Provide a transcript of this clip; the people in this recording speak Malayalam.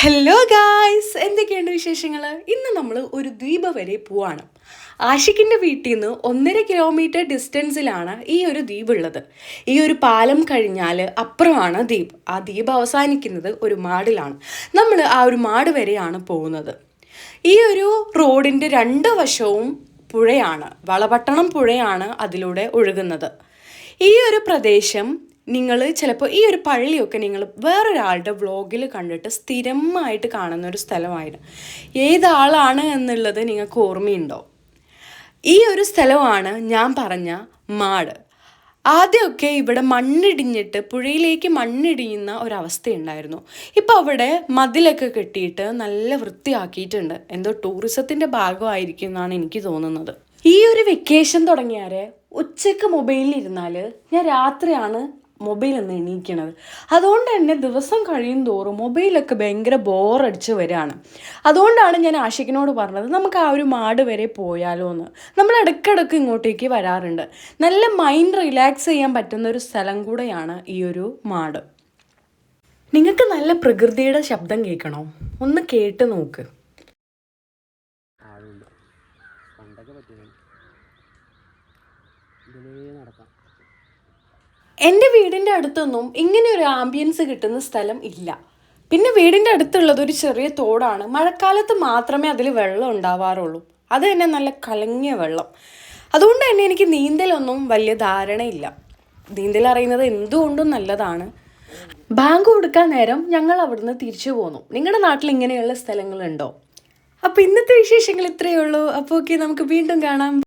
ഹലോ ഗായ്സ് എന്തൊക്കെയുണ്ട് വിശേഷങ്ങൾ ഇന്ന് നമ്മൾ ഒരു ദ്വീപ് വരെ പോവാണ്. ആഷിക്കിന്റെ വീട്ടിൽ നിന്ന് ഒന്നര കിലോമീറ്റർ ഡിസ്റ്റൻസിലാണ് ഈ ഒരു ദ്വീപ് ഉള്ളത് ഈ ഒരു പാലം കഴിഞ്ഞാൽ അപ്പുറമാണ് ദ്വീപ്. ആ ദ്വീപ് അവസാനിക്കുന്നത് ഒരു മാടിലാണ്. നമ്മൾ ആ ഒരു മാട് വരെയാണ് പോകുന്നത്. ഈ ഒരു റോഡിന്റെ രണ്ട് വശവും പുഴയാണ്. വളപട്ടണം പുഴയാണ് അതിലൂടെ ഒഴുകുന്നത്. ഈ ഒരു പ്രദേശം നിങ്ങൾ ചിലപ്പോൾ ഈ ഒരു പള്ളിയൊക്കെ നിങ്ങൾ വേറൊരാളുടെ വ്ളോഗിൽ കണ്ടിട്ട് സ്ഥിരമായിട്ട് കാണുന്ന ഒരു സ്ഥലമായിരുന്നു. ഏതാളാണ് എന്നുള്ളത് നിങ്ങൾക്ക് ഓർമ്മയുണ്ടോ? ഈ ഒരു സ്ഥലമാണ് ഞാൻ പറഞ്ഞ മാട്. ആദ്യമൊക്കെ ഇവിടെ മണ്ണിടിഞ്ഞിട്ട് പുഴയിലേക്ക് മണ്ണിടിയുന്ന ഒരവസ്ഥയുണ്ടായിരുന്നു. ഇപ്പോൾ അവിടെ മതിലൊക്കെ കെട്ടിയിട്ട് നല്ല വൃത്തിയാക്കിയിട്ടുണ്ട്. എന്തോ ടൂറിസത്തിന്റെ ഭാഗമായിരിക്കും എന്നാണ് എനിക്ക് തോന്നുന്നത്. ഈ ഒരു വെക്കേഷൻ തുടങ്ങിയാൽ ഉച്ചയ്ക്ക് മൊബൈലിൽ ഇരുന്നാൽ ഞാൻ രാത്രിയാണ് മൊബൈൽ ഒന്ന് എണീക്കണത്. അതുകൊണ്ട് തന്നെ ദിവസം കഴിയും തോറും മൊബൈലൊക്കെ ഭയങ്കര ബോറടിച്ച് വരികയാണ് അതുകൊണ്ടാണ് ഞാൻ ആഷിക്കിനോട് പറഞ്ഞത് നമുക്ക് ആ ഒരു മാട് വരെ പോയാലോ എന്ന് നമ്മൾ ഇടയ്ക്കിടയ്ക്ക് ഇങ്ങോട്ടേക്ക് വരാറുണ്ട്. നല്ല മൈൻഡ് റിലാക്സ് ചെയ്യാൻ പറ്റുന്ന ഒരു സ്ഥലം കൂടെയാണ് ഈ ഒരു മാട്. നിങ്ങൾക്ക് നല്ല പ്രകൃതിയുടെ ശബ്ദം കേൾക്കണോ? ഒന്ന് കേട്ട് നോക്ക്. നടക്കാം. എന്റെ വീടിന്റെ അടുത്തൊന്നും ഇങ്ങനെ ഒരു ആംബിയൻസ് കിട്ടുന്ന സ്ഥലം ഇല്ല. പിന്നെ വീടിന്റെ അടുത്തുള്ളത് ഒരു ചെറിയ തോടാണ്. മഴക്കാലത്ത് മാത്രമേ അതിൽ വെള്ളം ഉണ്ടാവാറുള്ളൂ. അത് തന്നെ നല്ല കലങ്ങിയ വെള്ളം. അതുകൊണ്ട് തന്നെ എനിക്ക് നീന്തലൊന്നും വലിയ ധാരണയില്ല. നീന്തൽ അറിയുന്നത് എന്തുകൊണ്ടും നല്ലതാണ്. ബാങ്ക് കൊടുക്കാൻ നേരം ഞങ്ങൾ അവിടുന്ന് തിരിച്ചു പോന്നു. നിങ്ങളുടെ നാട്ടിൽ ഇങ്ങനെയുള്ള സ്ഥലങ്ങളുണ്ടോ? അപ്പോൾ ഇന്നത്തെ വിശേഷങ്ങൾ ഇത്രയേ ഉള്ളൂ. അപ്പോൾ ഓക്കെ നമുക്ക് വീണ്ടും കാണാം.